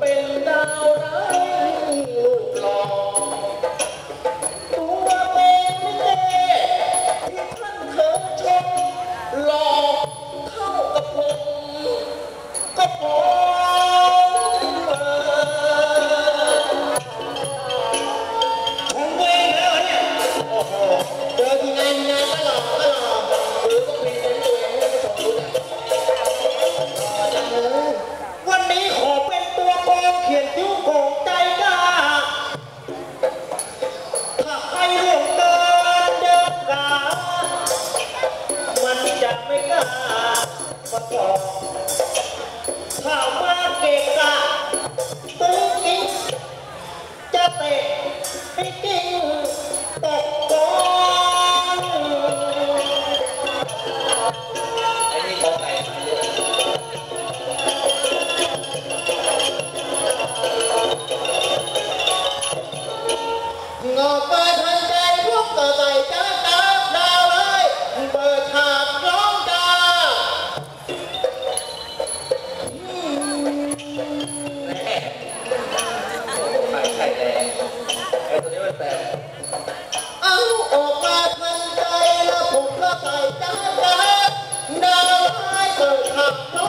เป็นดาวร้าย up.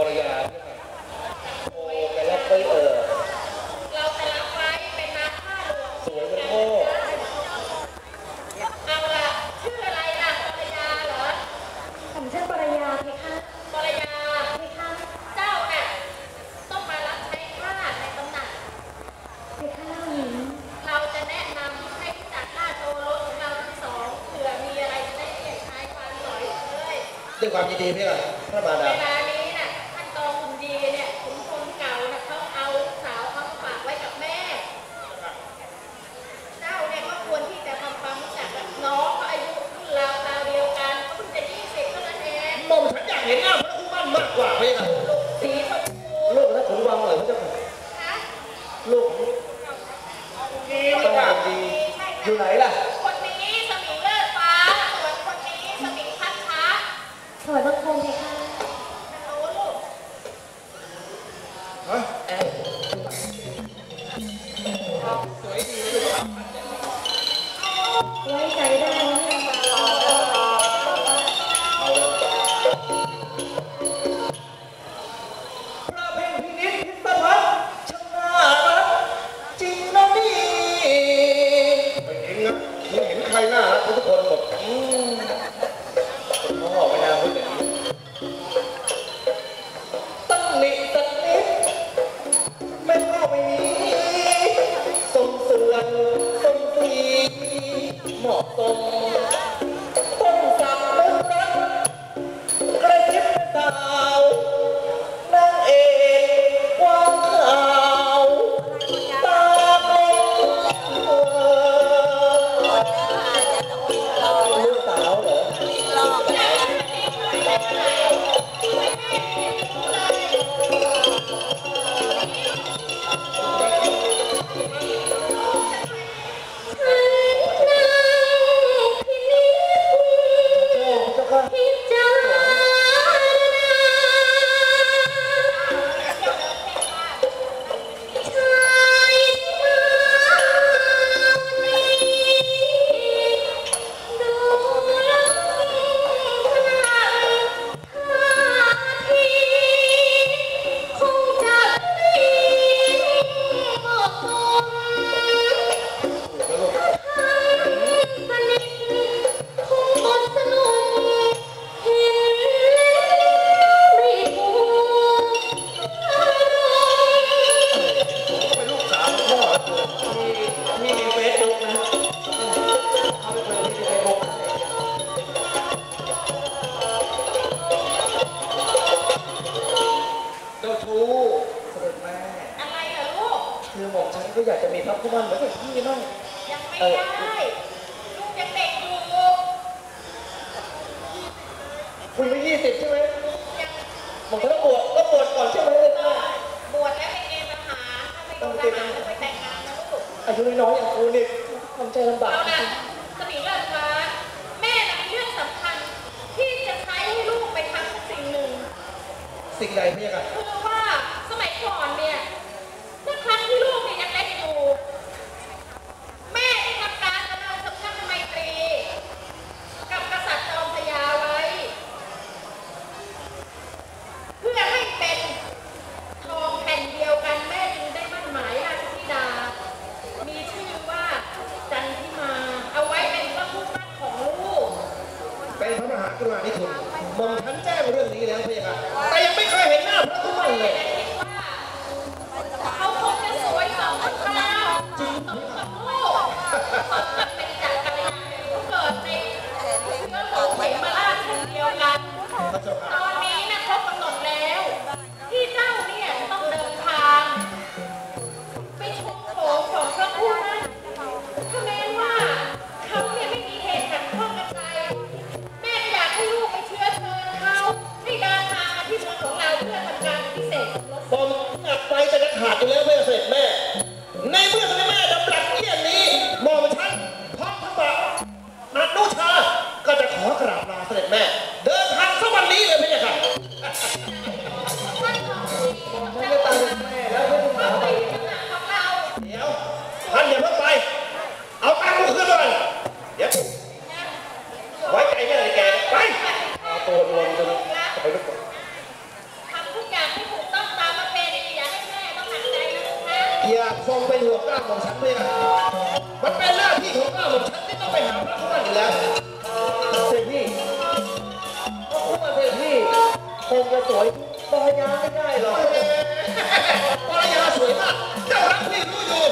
ภรรยาใช่ไหมโอ้แกรับไปเออเราจะรับไว้เป็นนาข้าหลวงสวยจังพ่อเอาละชื่ออะไรล่ะภรรยาเหรอผมชื่อปรยาเพคะภรรยาเพคะเจ้าน่ะต้องมารับใช้ข้าในตำหนักเพคะล่าหญิงเราจะแนะนำให้รู้จักหน้าโตรสของเราทั้งสองเผื่อมีอะไรจะได้เรียกทายความสอยเลยด้วยความยินดีพี่ค่ะพระบาเวดา มั่นมากกว่าพี่ค่ะสีชมพูลูกและขุนวังเลยพระเจ้าค่ะนะลูกดีค่ะดีใช่อยู่ไหนล่ะ คนนี้สมิงเลิศฟ้าส่วนคนนี้สมิงพัดช้าถอยบังคมเพคะโอ้ลูกฮะแอบไว้ใจได้ คุณไม่ยี่สิบใช่ไหมยังบอมฉันต้องบวชต้องบวชก่อนใช่ไหมเลยนะบวชแล้วไปเกณฑ์ทหารถ้าไปโดนทหารแล้วไปแต่งงานนะลูกอายุน้อยอย่างคุณนี่ทำใจลำบากเอาจละริงสมิงเลิศฟ้าแม่น่ะมีเรื่องสำคัญ ที่จะใช้ให้ลูกไปทำสิ่งหนึ่ง สิ่งใดพี่ค่ะคือว่ ระมหากรุณาธิคุณมองทันแจ้งเรื่องนี้แล้วพี่ค่ะแต่ยังไม่เคยเห็นหน้าพระคู่มั่นเลย ขาดไปแล้วแม่เสด็จแม่ ในเมื่อแม่ดำรัสเยี่ยนนี้มองฉันพร้อมพระบาทอนุชาก็จะขอกราบลาเสด็จแม่ เดินทางสวรรค์นี้เลยพี่ค่ะงไเดี๋ยวท่านอย่าเพิ่งไป เอาตังค์กูขึ้นเลยเดี๋ยวไว้ใจแม่เลยแกไปตัวลง้างของฉันไม่ได้มันเป็นหน้าที่ของข้าของฉันที่ต้องไปหาพระผู้นั้นอยู่แล้วเสพี่พระผู้เสด็จพี่คงจะสวยภรรยาไม่ได้หรอกภรรยาสวยมากเจ้ารักพี่รู้อยู่